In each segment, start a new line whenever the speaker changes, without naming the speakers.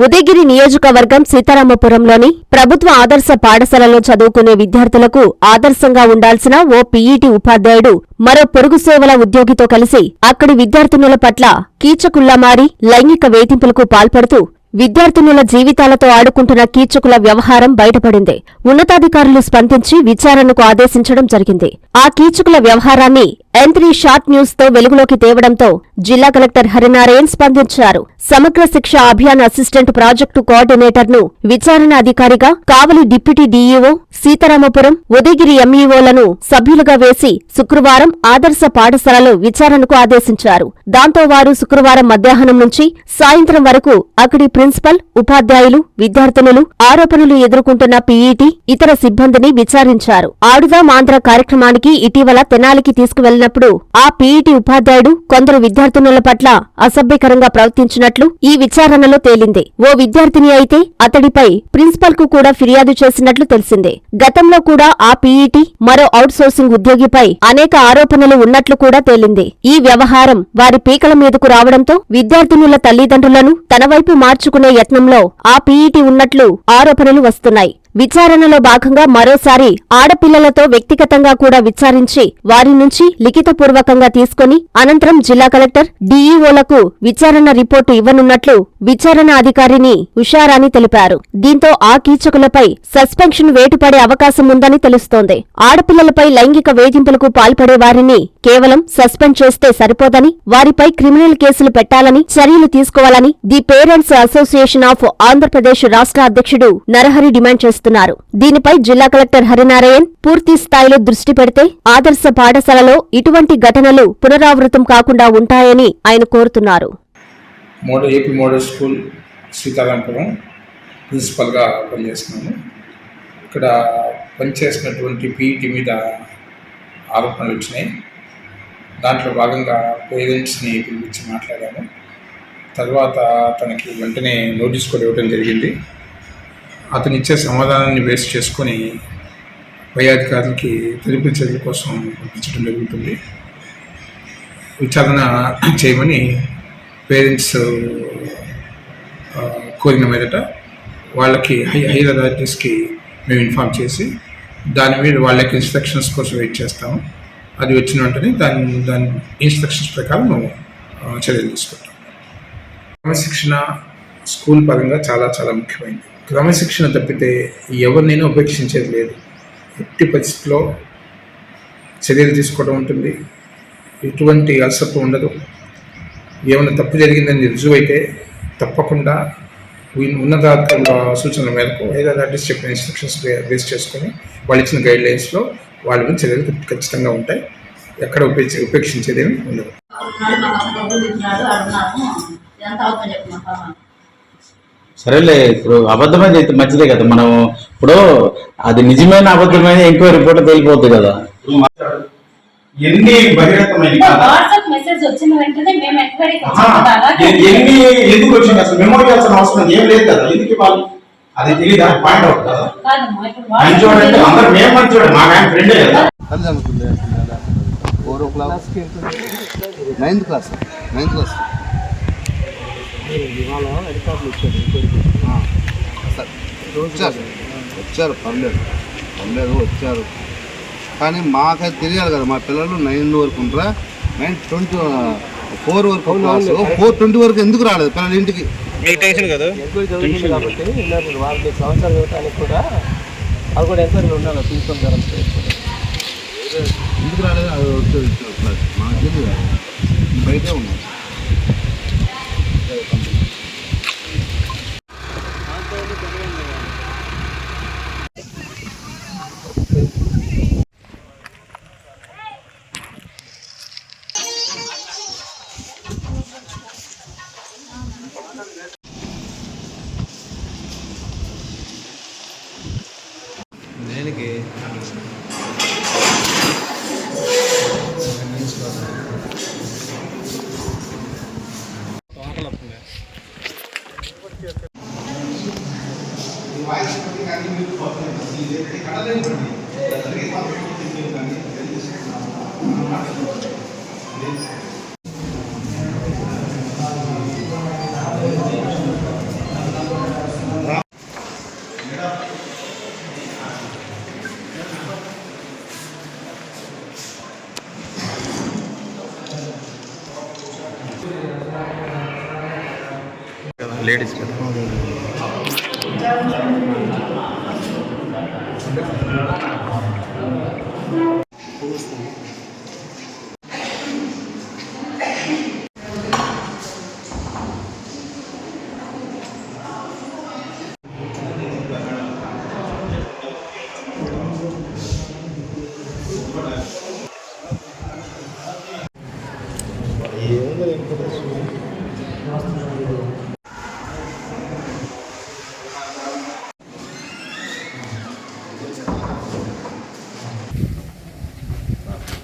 ఉదయగిరి నియోజకవర్గం సీతారామపురంలోని ప్రభుత్వ ఆదర్శ పాఠశాలలో చదువుకునే విద్యార్థులకు ఆదర్శంగా ఉండాల్సిన ఓ పీఈటీ ఉపాధ్యాయుడు మరో పొరుగు సేవల ఉద్యోగితో కలిసి అక్కడి విద్యార్థినుల పట్ల కీచకుల్లా మారి లైంగిక వేధింపులకు పాల్పడుతూ విద్యార్థినుల జీవితాలతో ఆడుకుంటున్న కీచకుల వ్యవహారం బయటపడింది. ఉన్నతాధికారులు స్పందించి విచారణకు ఆదేశించడం జరిగింది. ఆ కీచకుల వ్యవహారాన్ని ఎంత్రీ షార్ట్ న్యూస్తో వెలుగులోకి తేవడంతో జిల్లా కలెక్టర్ హరినారాయణ్ స్పందించారు. సమగ్ర శిక్ష అభియాన్ అసిస్టెంట్ ప్రాజెక్టు కోఆర్డినేటర్ను విచారణ అధికారిగా కావలి డిప్యూటీ డీఈఓ సీతారామపురం ఉదయగిరి ఎంఈఓలను సభ్యులుగా వేసి శుక్రవారం ఆదర్శ పాఠశాలలో విచారణకు ఆదేశించారు. దాంతో వారు శుక్రవారం మధ్యాహ్నం నుంచి సాయంత్రం వరకు అక్కడి ప్రిన్సిపల్ ఉపాధ్యాయులు విద్యార్థినులు ఆరోపణలు ఎదుర్కొంటున్న పీఈటీ ఇతర సిబ్బందిని విచారించారు. ఆడుదాం ఆంధ్ర కార్యక్రమానికి ఇటీవల తెనాలికి తీసుకువెళ్ళినప్పుడు ఆ పీఈటీ ఉపాధ్యాయుడు కొందరు విద్యార్థినుల పట్ల అసభ్యకరంగా ప్రవర్తించినట్లు ఈ విచారణలో తేలింది. ఓ విద్యార్థిని అయితే అతడిపై ప్రిన్సిపల్కు కూడా ఫిర్యాదు చేసినట్లు తెలిసిందే. గతంలో కూడా ఆ పీఈటీ మరో ఔట్సోర్సింగ్ ఉద్యోగిపై అనేక ఆరోపణలు ఉన్నట్లు కూడా తేలింది. ఈ వ్యవహారం వారి పీకల మీదకు రావడంతో విద్యార్థినుల తల్లిదండ్రులను తన వైపు మార్చుకునే యత్నంలో ఆ పీఈటీ ఉన్నట్లు ఆరోపణలు వస్తున్నాయి. విచారణలో భాగంగా మరోసారి ఆడపిల్లలతో వ్యక్తిగతంగా కూడా విచారించి వారి నుంచి లిఖితపూర్వకంగా తీసుకుని అనంతరం జిల్లా కలెక్టర్ డీఈఓలకు విచారణ రిపోర్టు ఇవ్వనున్నట్లు విచారణ అధికారిని ఉషారాణి తెలిపారు. దీంతో ఆ కీచకులపై సస్పెన్షన్ వేటుపడే అవకాశం ఉందని తెలుస్తోంది. ఆడపిల్లలపై లైంగిక వేధింపులకు పాల్పడే వారిని కేవలం సస్పెండ్ చేస్తే సరిపోదని వారిపై క్రిమినల్ కేసులు పెట్టాలని చర్యలు తీసుకోవాలని the parents association of Andhra Pradesh రాష్ట్ర అధ్యక్షుడు నరహరి డిమాండ్ చేశారు చేస్తున్నారు దీనిపై జిల్లా కలెక్టర్ హరినారాయణ్ పూర్తి స్థాయిలో దృష్టి పెడితే ఆదర్శ పాఠశాలలో ఇటువంటి ఘటనలు పునరావృతం కాకుండా ఉంటాయని ఆయన కోరుతున్నారు.
Model AP model school Sitarampuram ప్రిన్సిపల్గా పనిచేస్తున్నాను ఇక్కడ పనిచేసినటువంటి పీఈటీ మీద ఆరోపణలు వచ్చినాయి. దాంట్లో భాగంగా పేరెంట్స్ని పిలిపించి మాట్లాడాము. తర్వాత తనకి వెంటనే నోటీస్ కూడా ఇవ్వడం జరిగింది. అతను ఇచ్చే సమాధానాన్ని బేస్ చేసుకొని పై అధికారులకి తెలిపి చర్యల కోసం పంపించడం జరుగుతుంది. విచారణ చేయమని పేరెంట్స్ కోరిన మీదట వాళ్ళకి హై హైయర్ అథారిటీస్కి మేము ఇన్ఫామ్ చేసి దాని మీద వాళ్ళకి ఇన్స్ట్రక్షన్స్ కోసం వెయిట్ చేస్తాము. అది వచ్చిన వెంటనే దాని దాని ఇన్స్ట్రక్షన్స్ ప్రకారం మేము చర్యలు తీసుకుంటాం. క్రమశిక్షణ స్కూల్ పరంగా చాలా చాలా ముఖ్యమైనది. క్రమశిక్షణ తప్పితే ఎవరినైనా ఉపేక్షించేది లేదు. ఎట్టి పరిస్థితిలో చర్యలు తీసుకోవడం ఉంటుంది. ఎటువంటి అలసత్వం ఉండదు. ఏమైనా తప్పు జరిగిందని రుజువైతే తప్పకుండా ఉన్- ఉన్నతాధికారుల సూచనల మేరకు ఏదో అథారిటీస్ చెప్పిన ఇన్స్ట్రక్షన్స్ బేస్ చేసుకొని వాళ్ళు ఇచ్చిన గైడ్ లైన్స్లో వాళ్ళ మీద చర్యలు ఖచ్చితంగా ఉంటాయి. ఎక్కడ ఉపేక్ష ఉపేక్షించేది ఏమి ఉండదు
సరేలే ఇప్పుడు అబద్ధమైతే అయితే మంచిదే కదా. మనం ఇప్పుడు అది నిజమైన అబద్ధమైన ఎంక్వైరీ రిపోర్ట్ తెలిపోద్ది కదా.
ఎన్ని
వాట్సాప్ మెసేజ్ వచ్చిన వెంటనే మేము ఎంక్వైరీకి
ఎన్ని ఎందుకు వచ్చింది అసలు? మెమో చేయాల్సిన అవసరం ఏం లేదు కదా. ఎందుకు ఇవ్వాలి? అది తెలియదు పాయింట్ అవుట్ కదా.
కాదమ్మా ఇప్పుడు
మంచోడు అంటే అందరు మేము మంచోడు మా ఆయన ఫ్రెండే కదా.
కళ్ళు చదువుతుంది four o'clock ninth class ninth class. ఆ, సరే. వచ్చారు వచ్చారు పర్లేదు. పర్లేదు వచ్చారు. కానీ మాకైతే తెలియాలి కదా మా పిల్లలు నైన్ వరకు ఉంటారా? నైన్ ట్వంటీ ఫోర్ వరకు ఫోర్ ట్వంటీ వరకు ఎందుకు రాలేదు పిల్లల ఇంటికి?
ఎంక్వైరీ జరుగుతుంది కాబట్టి ఉన్నారు వాళ్ళు మీకు సంవత్సరాలు ఇవ్వడానికి కూడా అవి కూడా ఎంక్వైరీలు ఉండాలి ప్రిన్సిపల్ గారు.
ఎందుకు రాలేదు? అది వచ్చారు క్లాస్ మాకు తెలియదు. బయటే ఉన్నాం.
के
वाइस कटिंग आदमी को बहुत है ये देखते काला नहीं पड़ती लगे Ladies. Thank you.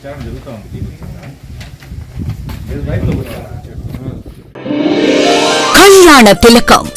లేడీస్ కదా
కళ్యాణ తిలకం